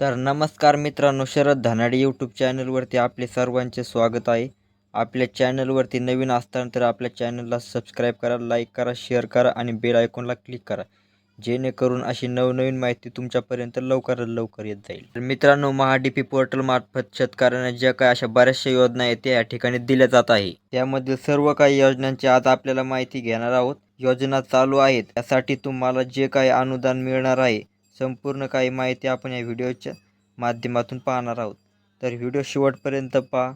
तर नमस्कार मित्रांनो शरद धनाडे यूट्यूब चॅनलवरती आपले सर्वांचे स्वागत आहे. आपल्या चॅनलवरती नवीन असताना तर आपल्या चॅनलला सबस्क्राईब करा लाईक करा शेअर करा आणि बेल आयकॉनला क्लिक करा. जेणेकरून अशी नवनवीन माहिती तुमच्यापर्यंत लवकरात लवकर येत जाईल. तर मित्रांनो महाडीपी पोर्टलमार्फत शेतकऱ्यांना ज्या काही अशा बऱ्याचशा योजना आहेत त्या या ठिकाणी दिल्या जात आहे. त्यामधील सर्व काही योजनांची आज आपल्याला माहिती घेणार आहोत. योजना चालू आहेत. त्यासाठी तुम्हाला जे काही अनुदान मिळणार आहे संपूर्ण काही माहिती आपण या व्हिडिओच्या माध्यमातून पाहणार आहोत. तर व्हिडिओ शेवटपर्यंत पहा.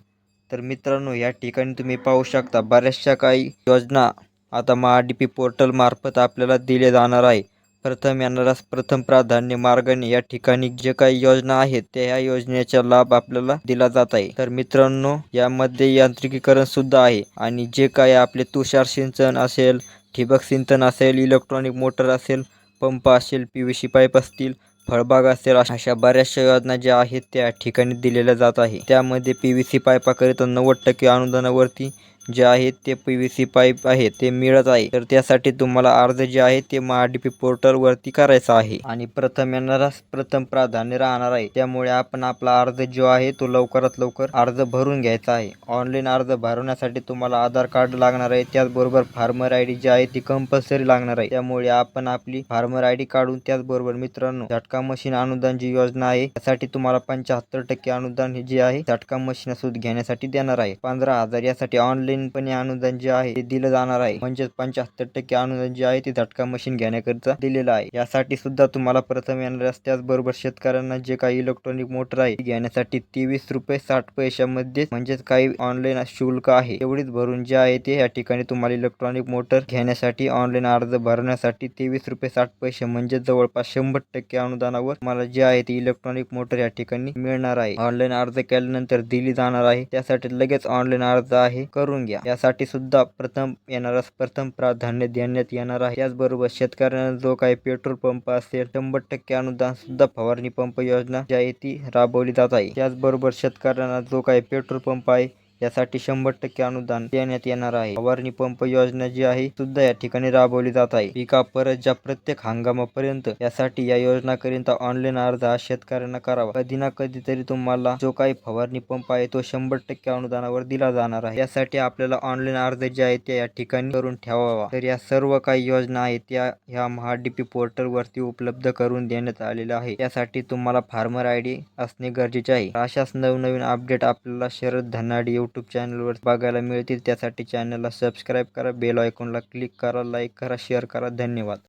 तर मित्रांनो या ठिकाणी तुम्ही पाहू शकता बऱ्याचशा काही योजना आता महाडीपी पोर्टलमार्फत आपल्याला दिले जाणार आहे. प्रथम येणारा प्रथम प्राधान्य मार्गाने या ठिकाणी जे काही योजना आहेत त्या ह्या योजनेचा लाभ आपल्याला दिला जात आहे. तर मित्रांनो यामध्ये यांत्रिकीकरण सुद्धा आहे आणि जे काही आपले तुषार सिंचन असेल ठिबक सिंचन असेल इलेक्ट्रॉनिक मोटर असेल पंप असेल पी व्ही सी पाईप असतील फळबाग असेल अशा अशा बऱ्याचशा योजना ज्या आहेत त्या ठिकाणी दिलेल्या जात आहे. त्यामध्ये पी व्ही सी पाईपाकरिता नव्वद टक्के अनुदानावरती जे आहेत ते पी व्ही सी पाईप आहे ते मिळत आहे. तर त्यासाठी तुम्हाला अर्ज जे आहे ते महाडीपी पोर्टलवरती करायचा आहे. आणि प्रथम येणारा प्रथम प्राधान्य राहणार आहे. त्यामुळे आपण आपला अर्ज जो आहे तो लवकरात लवकर अर्ज भरून घ्यायचा आहे. ऑनलाईन अर्ज भरवण्यासाठी तुम्हाला आधार कार्ड लागणार आहे. त्याचबरोबर फार्मर आय डी जी आहे ती कंपल्सरी लागणार आहे. त्यामुळे आपण आपली फार्मर आय डी काढून त्याचबरोबर मित्रांनो झटका मशीन अनुदान जी योजना आहे त्यासाठी तुम्हाला पंच्याहत्तर टक्के अनुदान हे जे आहे झटका मशीन सुद्धा घेण्यासाठी देणार आहे. पंधरा हजार यासाठी ऑनलाईन पण अनुदान जे आहे ते दिलं जाणार आहे. म्हणजेच पंच्याहत्तर टक्के अनुदान जे आहे ते झटका मशीन घेण्याकरिता दिलेलं आहे. यासाठी सुद्धा तुम्हाला प्रथम येणार त्याचबरोबर शेतकऱ्यांना जे काही इलेक्ट्रॉनिक मोटर आहे ती घेण्यासाठी तेवीस रुपये साठ पैशामध्ये म्हणजेच काही ऑनलाईन शुल्क आहे. एवढीच भरून जे आहे ते या ठिकाणी तुम्हाला इलेक्ट्रॉनिक मोटर घेण्यासाठी ऑनलाईन अर्ज भरण्यासाठी तेवीस रुपये साठ पैसे म्हणजे जवळपास शंभर टक्के अनुदानावर मला जे आहे ते इलेक्ट्रॉनिक मोटर या ठिकाणी मिळणार आहे. ऑनलाईन अर्ज केल्यानंतर दिली जाणार आहे. त्यासाठी लगेच ऑनलाईन अर्ज आहे. करून घ्या. यासाठी सुद्धा प्रथम येणारा प्रथम प्राधान्य देण्यात येणार आहे. त्याचबरोबर शेतकऱ्यांना जो काही पेट्रोल पंप असेल शंभर टक्के अनुदान सुद्धा फवारणी पंप योजना जी आहे ती राबवली जात आहे. त्याचबरोबर शेतकऱ्यांना जो काही पेट्रोल पंप आहे यासाठी शंभर टक्के अनुदान देण्यात येणार आहे. फवारणी पंप योजना जी आहे सुद्धा या ठिकाणी राबवली जात आहे. पिका परतच्या प्रत्येक हंगामापर्यंत यासाठी या योजनाकरिता ऑनलाईन अर्ज हा शेतकऱ्यांना करावा. कधी ना कधीतरी तुम्हाला जो काही फवारणी पंप आहे तो शंभर टक्के अनुदानावर दिला जाणार आहे. यासाठी आपल्याला ऑनलाईन अर्ज जे आहे ते या ठिकाणी करून ठेवावा. तर या सर्व काही योजना आहेत त्या ह्या महाडीपी पोर्टल वरती उपलब्ध करून देण्यात आलेल्या आहे त्यासाठी तुम्हाला फार्मर आय डी असणे गरजेचे आहे. अशाच नवनवीन अपडेट आपल्याला शरद धनाडी यूट्यूब चॅनलवर बघायला मिळतील. त्यासाठी चॅनलला सबस्क्राईब करा बेल आयकॉनला क्लिक करा लाईक करा शेअर करा. धन्यवाद.